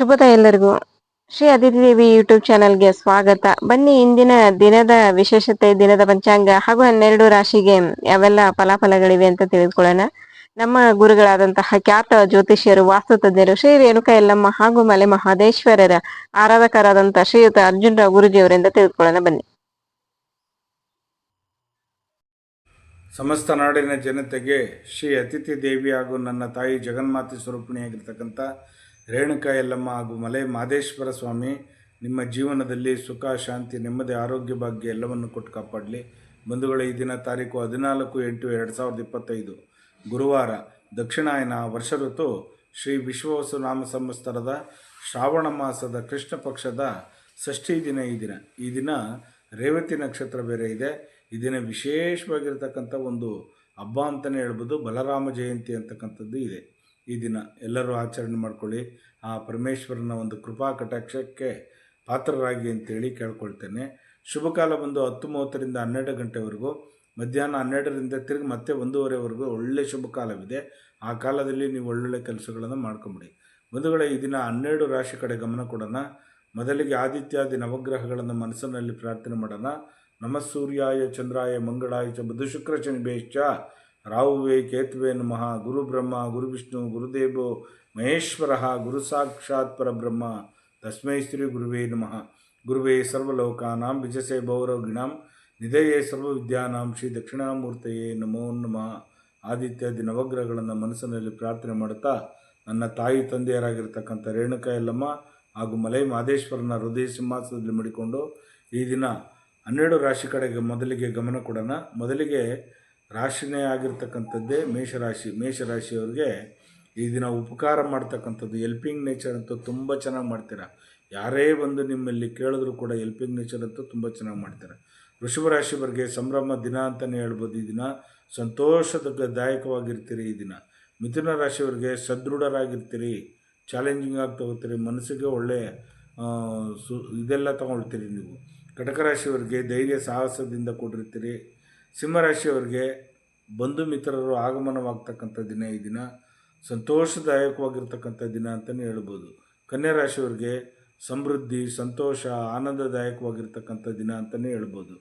ಶುಭದ ಎಲ್ಲರಿಗೂ ಶ್ರೀ ಅದಿತಿ ದೇವಿ ಯೂಟ್ಯೂಬ್ ಚಾನೆಲ್ಗೆ ಸ್ವಾಗತ. ಬನ್ನಿ, ಇಂದಿನ ದಿನದ ವಿಶೇಷತೆ, ದಿನದ ಪಂಚಾಂಗ ಹಾಗೂ ಹನ್ನೆರಡು ರಾಶಿಗೆ ಯಾವೆಲ್ಲ ಫಲಾಫಲಗಳಿವೆ ಅಂತ ತಿಳಿದುಕೊಳ್ಳೋಣ. ನಮ್ಮ ಗುರುಗಳಾದಂತಹ ಖ್ಯಾತ ಜ್ಯೋತಿಷ್ಯರು, ವಾಸ್ತು ತಜ್ಞರು, ಶ್ರೀ ರೇಣುಕ ಯಲ್ಲಮ್ಮ ಹಾಗೂ ಮಲೆ ಮಹಾದೇಶ್ವರರ ಆರಾಧಕರಾದಂತಹ ಶ್ರೀಯುತ ಅರ್ಜುನರಾವ್ ಗುರುಜಿಯವರಿಂದ ತಿಳಿದುಕೊಳ್ಳೋಣ. ಬನ್ನಿ. ಸಮಸ್ತ ನಾಡಿನ ಜನತೆಗೆ ಶ್ರೀ ಅತಿಥಿ ದೇವಿ ಹಾಗೂ ನನ್ನ ತಾಯಿ ಜಗನ್ಮಾತೆ ಸ್ವರೂಪಿಣಿಯಾಗಿರ್ತಕ್ಕಂಥ ರೇಣುಕಾ ಯಲ್ಲಮ್ಮ ಹಾಗೂ ಮಲೆ ಮಾದೇಶ್ವರ ಸ್ವಾಮಿ, ನಿಮ್ಮ ಜೀವನದಲ್ಲಿ ಸುಖ, ಶಾಂತಿ, ನೆಮ್ಮದಿ, ಆರೋಗ್ಯ ಭಾಗ್ಯ ಎಲ್ಲವನ್ನು ಕೊಟ್ಟು ಕಾಪಾಡಲಿ. ಬಂಧುಗಳ, ಈ ದಿನ ತಾರೀಕು ಹದಿನಾಲ್ಕು ಎಂಟು ಎರಡು ಸಾವಿರದ ಇಪ್ಪತ್ತೈದು. ಗುರುವಾರ ದಕ್ಷಿಣಾಯನ ವರ್ಷ ಋತು ಶ್ರೀ ವಿಶ್ವವಸು ನಾಮ ಸಂವತ್ಸರದ ಶ್ರಾವಣ ಮಾಸದ ಕೃಷ್ಣ ಪಕ್ಷದ ಷಷ್ಠಿ ದಿನ ಈ ದಿನ. ಈ ದಿನ ರೇವತಿ ನಕ್ಷತ್ರ ಬೇರೆ ಇದೆ. ಈ ದಿನ ವಿಶೇಷವಾಗಿರ್ತಕ್ಕಂಥ ಒಂದು ಹಬ್ಬ ಅಂತಲೇ ಹೇಳ್ಬೋದು. ಬಲರಾಮ ಜಯಂತಿ ಅಂತಕ್ಕಂಥದ್ದು ಇದೆ. ಈ ದಿನ ಎಲ್ಲರೂ ಆಚರಣೆ ಮಾಡ್ಕೊಳ್ಳಿ. ಆ ಪರಮೇಶ್ವರನ ಒಂದು ಕೃಪಾ ಕಟಾಕ್ಷಕ್ಕೆ ಪಾತ್ರರಾಗಿ ಅಂತೇಳಿ ಕೇಳ್ಕೊಳ್ತೇನೆ. ಶುಭಕಾಲ ಬಂದು ಹತ್ತು ಮೂವತ್ತರಿಂದ ಹನ್ನೆರಡು ಗಂಟೆವರೆಗೂ. ಮಧ್ಯಾಹ್ನ ಹನ್ನೆರಡರಿಂದ ತಿರುಗಿ ಮತ್ತೆ ಒಂದೂವರೆವರೆಗೂ ಒಳ್ಳೆಯ ಶುಭ ಕಾಲವಿದೆ. ಆ ಕಾಲದಲ್ಲಿ ನೀವು ಒಳ್ಳೊಳ್ಳೆ ಕೆಲಸಗಳನ್ನು ಮಾಡ್ಕೊಂಬಿಡಿ. ಬಂಧುಗಳೇ, ಈ ದಿನ ಹನ್ನೆರಡು ರಾಶಿ ಕಡೆ ಗಮನ ಕೊಡೋಣ. ಮೊದಲಿಗೆ ಆದಿತ್ಯಾದಿ ನವಗ್ರಹಗಳನ್ನು ಮನಸ್ಸಿನಲ್ಲಿ ಪ್ರಾರ್ಥನೆ ಮಾಡೋಣ. ನಮಃ ಸೂರ್ಯಾಯ, ಚಂದ್ರಾಯ, ಮಂಗಳಾಯ ಚ ಬುಧ ಶುಕ್ರ ಶನಿಭೇಶ್ಚ ರಾಹುವೇ, ಕೇತುವೆ ನಮಃ. ಗುರು ಬ್ರಹ್ಮ, ಗುರು ವಿಷ್ಣು ಗುರುದೇವೋ ಮಹೇಶ್ವರ, ಗುರು ಸಾಕ್ಷಾತ್ ಪರಬ್ರಹ್ಮ. ತಸ್ಮೈ ಶ್ರೀ ಗುರುವೇ ನಮಃ. ಗುರುವೇ ಸರ್ವಲೋಕಾನಾಂ ವಿಜಸೆ ಭೌರವಿಣಾಂ ನಿಧಯೇ ಸರ್ವವಿದ್ಯಾನಾಂ ಶ್ರೀ ದಕ್ಷಿಣಾಮೂರ್ತಯೇ ನಮೋ ನಮಃ. ಆದಿತ್ಯಾದಿ ನವಗ್ರಹಗಳನ್ನು ಮನಸ್ಸಿನಲ್ಲಿ ಪ್ರಾರ್ಥನೆ ಮಾಡುತ್ತಾ ನನ್ನ ತಾಯಿ ತಂದೆಯರಾಗಿರ್ತಕ್ಕಂಥ ರೇಣುಕ ಎಲ್ಲಮ್ಮ ಹಾಗೂ ಮಲೈ ಮಾದೇಶ್ವರನ ಹೃದಯ ಸಿಂಹಾಸನದಲ್ಲಿ ಮಡಿಕೊಂಡು ಈ ದಿನ ಹನ್ನೆರಡು ರಾಶಿ ಕಡೆಗೆ ಮೊದಲಿಗೆ ಗಮನ ಕೊಡೋಣ. ಮೊದಲಿಗೆ ರಾಶಿನೇ ಆಗಿರ್ತಕ್ಕಂಥದ್ದೇ ಮೇಷರಾಶಿ, ಮೇಷರಾಶಿಯವ್ರಿಗೆ ಈ ದಿನ ಉಪಕಾರ ಮಾಡ್ತಕ್ಕಂಥದ್ದು ಎಲ್ಪಿಂಗ್ ನೇಚರ್ ಅಂತೂ ತುಂಬ ಚೆನ್ನಾಗಿ ಮಾಡ್ತೀರಾ? ಯಾರೇ ಬಂದು ನಿಮ್ಮಲ್ಲಿ ಕೇಳಿದ್ರು ಕೂಡ ಎಲ್ಪಿಂಗ್ ನೇಚರ್ ಅಂತೂ ತುಂಬ ಚೆನ್ನಾಗಿ ಮಾಡ್ತಾರೆ? ವೃಷಭ ರಾಶಿಯವರಿಗೆ ಸಂಭ್ರಮ ದಿನ ಅಂತಲೇ ಹೇಳ್ಬೋದು ಈ ದಿನ. ಸಂತೋಷದ ದಾಯಕವಾಗಿರ್ತೀರಿ ಈ ದಿನ. ಮಿಥುನ ರಾಶಿಯವರಿಗೆ ಸದೃಢರಾಗಿರ್ತೀರಿ. ಚಾಲೆಂಜಿಂಗ್ ಆಗಿ ತಗೋತೀರಿ. ಮನಸ್ಸಿಗೆ ಒಳ್ಳೆಯ ಸು, ಇದೆಲ್ಲ ತಗೊಳ್ತೀರಿ ನೀವು. ಕಟಕ ರಾಶಿಯವರಿಗೆ ಧೈರ್ಯ ಸಾಹಸದಿಂದ ಕೂಡಿರ್ತೀರಿ. ಸಿಂಹರಾಶಿಯವರಿಗೆ ಬಂಧು ಮಿತ್ರರು ಆಗಮನವಾಗ್ತಕ್ಕಂಥ ದಿನ ಈ ದಿನ, ಸಂತೋಷದಾಯಕವಾಗಿರ್ತಕ್ಕಂಥ ದಿನ ಅಂತಲೇ ಹೇಳ್ಬೋದು. ಕನ್ಯಾ ರಾಶಿಯವರಿಗೆ ಸಮೃದ್ಧಿ, ಸಂತೋಷ, ಆನಂದದಾಯಕವಾಗಿರ್ತಕ್ಕಂಥ ದಿನ ಅಂತಲೇ ಹೇಳ್ಬೋದು.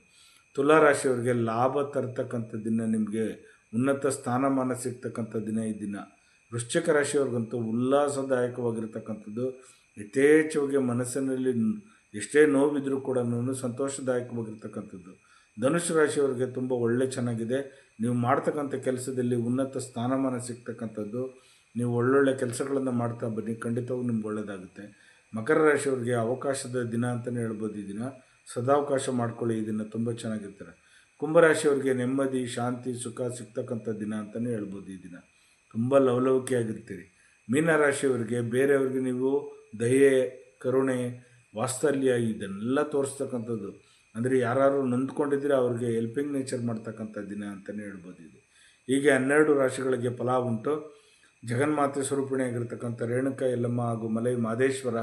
ತುಲಾ ರಾಶಿಯವರಿಗೆ ಲಾಭ ತರ್ತಕ್ಕಂಥ ದಿನ, ನಿಮಗೆ ಉನ್ನತ ಸ್ಥಾನಮಾನ ಸಿಗ್ತಕ್ಕಂಥ ದಿನ ಈ ದಿನ. ವೃಶ್ಚಿಕ ರಾಶಿಯವ್ರಿಗಂತೂ ಉಲ್ಲಾಸದಾಯಕವಾಗಿರ್ತಕ್ಕಂಥದ್ದು, ಯಥೇಚ್ಛವಾಗಿ ಮನಸ್ಸಿನಲ್ಲಿ ಎಷ್ಟೇ ನೋವಿದ್ರೂ ಕೂಡ ಸಂತೋಷದಾಯಕವಾಗಿರ್ತಕ್ಕಂಥದ್ದು. ಧನುಷ್ ರಾಶಿಯವರಿಗೆ ತುಂಬ ಒಳ್ಳೆ ಚೆನ್ನಾಗಿದೆ. ನೀವು ಮಾಡ್ತಕ್ಕಂಥ ಕೆಲಸದಲ್ಲಿ ಉನ್ನತ ಸ್ಥಾನಮಾನ ಸಿಗ್ತಕ್ಕಂಥದ್ದು, ನೀವು ಒಳ್ಳೊಳ್ಳೆ ಕೆಲಸಗಳನ್ನು ಮಾಡ್ತಾ ಬನ್ನಿ ಖಂಡಿತವಾಗೂ ನಿಮ್ಗೆ ಒಳ್ಳೆಯದಾಗುತ್ತೆ ಮಕರ ರಾಶಿಯವರಿಗೆ ಅವಕಾಶದ ದಿನ ಅಂತಲೇ ಹೇಳ್ಬೋದು ಈ ದಿನ. ಸದಾವಕಾಶ ಮಾಡ್ಕೊಳ್ಳಿ, ಈ ದಿನ ತುಂಬ ಚೆನ್ನಾಗಿರ್ತಾರೆ. ಕುಂಭರಾಶಿಯವರಿಗೆ ನೆಮ್ಮದಿ, ಶಾಂತಿ, ಸುಖ ಸಿಗ್ತಕ್ಕಂಥ ದಿನ ಅಂತಲೇ ಹೇಳ್ಬೋದು ಈ ದಿನ. ತುಂಬ ಲವಲವಿಕೆಯಾಗಿರ್ತೀರಿ. ಮೀನರಾಶಿಯವರಿಗೆ ಬೇರೆಯವ್ರಿಗೆ ನೀವು ದಯೆ, ಕರುಣೆ, ವಾತ್ಸಲ್ಯ, ಇದನ್ನೆಲ್ಲ ತೋರಿಸ್ತಕ್ಕಂಥದ್ದು. ಅಂದರೆ ಯಾರು ನೊಂದ್ಕೊಂಡಿದ್ರೆ ಅವ್ರಿಗೆ ಹೆಲ್ಪಿಂಗ್ ನೇಚರ್ ಮಾಡ್ತಕ್ಕಂಥ ದಿನ ಅಂತಲೇ ಹೇಳ್ಬೋದು ಇದು. ಹೀಗೆ ಹನ್ನೆರಡು ರಾಶಿಗಳಿಗೆ ಫಲ ಉಂಟು. ಜಗನ್ಮಾತೆ ಸ್ವರೂಪಿಣಿಯಾಗಿರ್ತಕ್ಕಂಥ ರೇಣುಕ ಎಲ್ಲಮ್ಮ ಹಾಗೂ ಮಲೈ ಮಾದೇಶ್ವರ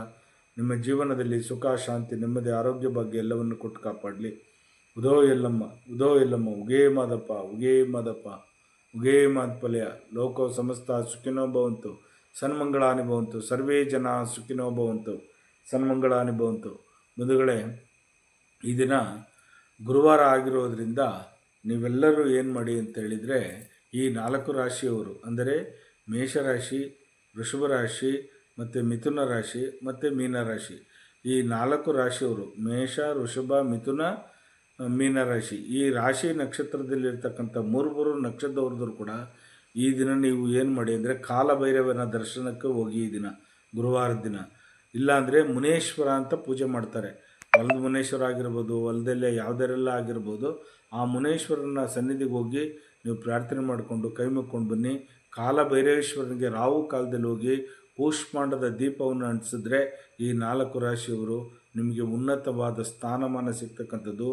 ನಿಮ್ಮ ಜೀವನದಲ್ಲಿ ಸುಖ, ಶಾಂತಿ, ನೆಮ್ಮದಿ, ಆರೋಗ್ಯ ಬಗ್ಗೆ ಎಲ್ಲವನ್ನು ಕೊಟ್ಟು ಕಾಪಾಡಲಿ. ಉದೋ ಎಲ್ಲಮ್ಮ ಉದೋ ಎಲ್ಲಮ್ಮ ಉಗೇ ಮಾದಪ್ಪ ಉಗೇ ಮಾದಪ್ಪ, ಉಗೇ ಮಾದಪಲ್ಯ ಲೋಕೋ ಸಮಸ್ತ ಸುಖಿನೋ ಭವಂತು. ಸನ್ಮಂಗಳಾನಿ ಭವಂತು. ಸರ್ವೇ ಜನ ಸುಖಿನೋ ಭವಂತು. ಸನ್ಮಂಗಳಾನಿ ಭವಂತು. ಬಂಧುಗಳೇ ಈ ದಿನ ಗುರುವಾರ ಆಗಿರೋದ್ರಿಂದ ನೀವೆಲ್ಲರೂ ಏನು ಮಾಡಿ ಅಂತ ಹೇಳಿದರೆ ಈ ನಾಲ್ಕು ರಾಶಿಯವರು, ಅಂದರೆ ಮೇಷರಾಶಿ, ವೃಷಭ ರಾಶಿ ಮತ್ತು ಮಿಥುನ ರಾಶಿ ಮತ್ತು ಮೀನರಾಶಿ ಈ ನಾಲ್ಕು ರಾಶಿಯವರು, ಮೇಷ, ವೃಷಭ, ಮಿಥುನ ಮೀನರಾಶಿ ಈ ರಾಶಿ ನಕ್ಷತ್ರದಲ್ಲಿರ್ತಕ್ಕಂಥ ಮೂರು ಮೂರು ನಕ್ಷತ್ರದವ್ರದ್ದು ಕೂಡ ಈ ದಿನ ನೀವು ಏನು ಮಾಡಿ ಅಂದರೆ ಕಾಲಭೈರವನ ದರ್ಶನಕ್ಕೆ ಹೋಗಿ ಈ ದಿನ, ಗುರುವಾರದ ದಿನ. ಇಲ್ಲಾಂದರೆ ಮುನೇಶ್ವರ ಅಂತ ಪೂಜೆ ಮಾಡ್ತಾರೆ. ಹೊಲದ ಮುನೇಶ್ವರ ಆಗಿರ್ಬೋದು ಹೊಲದಲ್ಲೇ ಯಾವುದರೆಲ್ಲ ಆಗಿರ್ಬೋದು, ಆ ಮುನೇಶ್ವರನ ಸನ್ನಿಧಿಗೆ ಹೋಗಿ ನೀವು ಪ್ರಾರ್ಥನೆ ಮಾಡಿಕೊಂಡು ಕೈ ಮುಕ್ಕೊಂಡು ಬನ್ನಿ. ಕಾಲ ಭೈರವೇಶ್ವರನಿಗೆ ರಾವು ಕಾಲದಲ್ಲಿ ಹೋಗಿ ಕೂಷ್ಮಾಂಡದ ದೀಪವನ್ನು ಅಂಟಿಸಿದ್ರೆ ಈ ನಾಲ್ಕು ರಾಶಿಯವರು ನಿಮಗೆ ಉನ್ನತವಾದ ಸ್ಥಾನಮಾನ ಸಿಗ್ತಕ್ಕಂಥದ್ದು,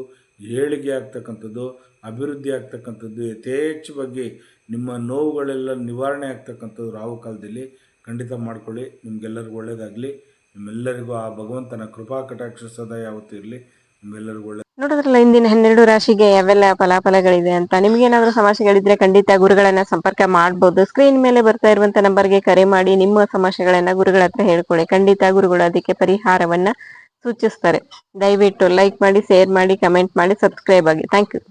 ಏಳಿಗೆ ಆಗ್ತಕ್ಕಂಥದ್ದು, ಅಭಿವೃದ್ಧಿ ಆಗ್ತಕ್ಕಂಥದ್ದು, ಯಥೇಚ್ಛವಾಗಿ ನಿಮ್ಮ ನೋವುಗಳೆಲ್ಲ ನಿವಾರಣೆ ಆಗ್ತಕ್ಕಂಥದ್ದು ರಾವು ಕಾಲದಲ್ಲಿ. ಖಂಡಿತ ಮಾಡ್ಕೊಳ್ಳಿ, ನಿಮಗೆಲ್ಲರಿಗೂ ಒಳ್ಳೆಯದಾಗಲಿ ನಿಮ್ಮೆಲ್ಲರಿಗೂ ಆ ಭಗವಂತನ ಕೃಪಾ ಕಟಾಕ್ಷ ಸದಾ ಯಾವತ್ತೂ ಇರಲಿ. ನಿಮ್ಮೆಲ್ಲರಿಗೂ ಒಳ್ಳೆ ನೋಡಿದ್ರಲ್ಲ, ಇಂದಿನ ಹನ್ನೆರಡು ರಾಶಿಗೆ ಯಾವೆಲ್ಲ ಫಲಾಫಲಗಳಿದೆ ಅಂತ. ನಿಮ್ಗೇನಾದ್ರೂ ಸಮಸ್ಯೆಗಳಿದ್ರೆ ಖಂಡಿತ ಗುರುಗಳನ್ನ ಸಂಪರ್ಕ ಮಾಡಬಹುದು ಸ್ಕ್ರೀನ್ ಮೇಲೆ ಬರ್ತಾ ಇರುವಂತ ನಂಬರ್ಗೆ ಕರೆ ಮಾಡಿ, ನಿಮ್ಮ ಸಮಸ್ಯೆಗಳನ್ನ ಗುರುಗಳ ಹತ್ರ ಹೇಳ್ಕೊಳ್ಳಿ. ಖಂಡಿತ ಗುರುಗಳು ಅದಕ್ಕೆ ಪರಿಹಾರವನ್ನ ಸೂಚಿಸ್ತಾರೆ. ದಯವಿಟ್ಟು ಲೈಕ್ ಮಾಡಿ ಶೇರ್ ಮಾಡಿ ಕಮೆಂಟ್ ಮಾಡಿ ಸಬ್ಸ್ಕ್ರೈಬ್ ಆಗಿ. Thank you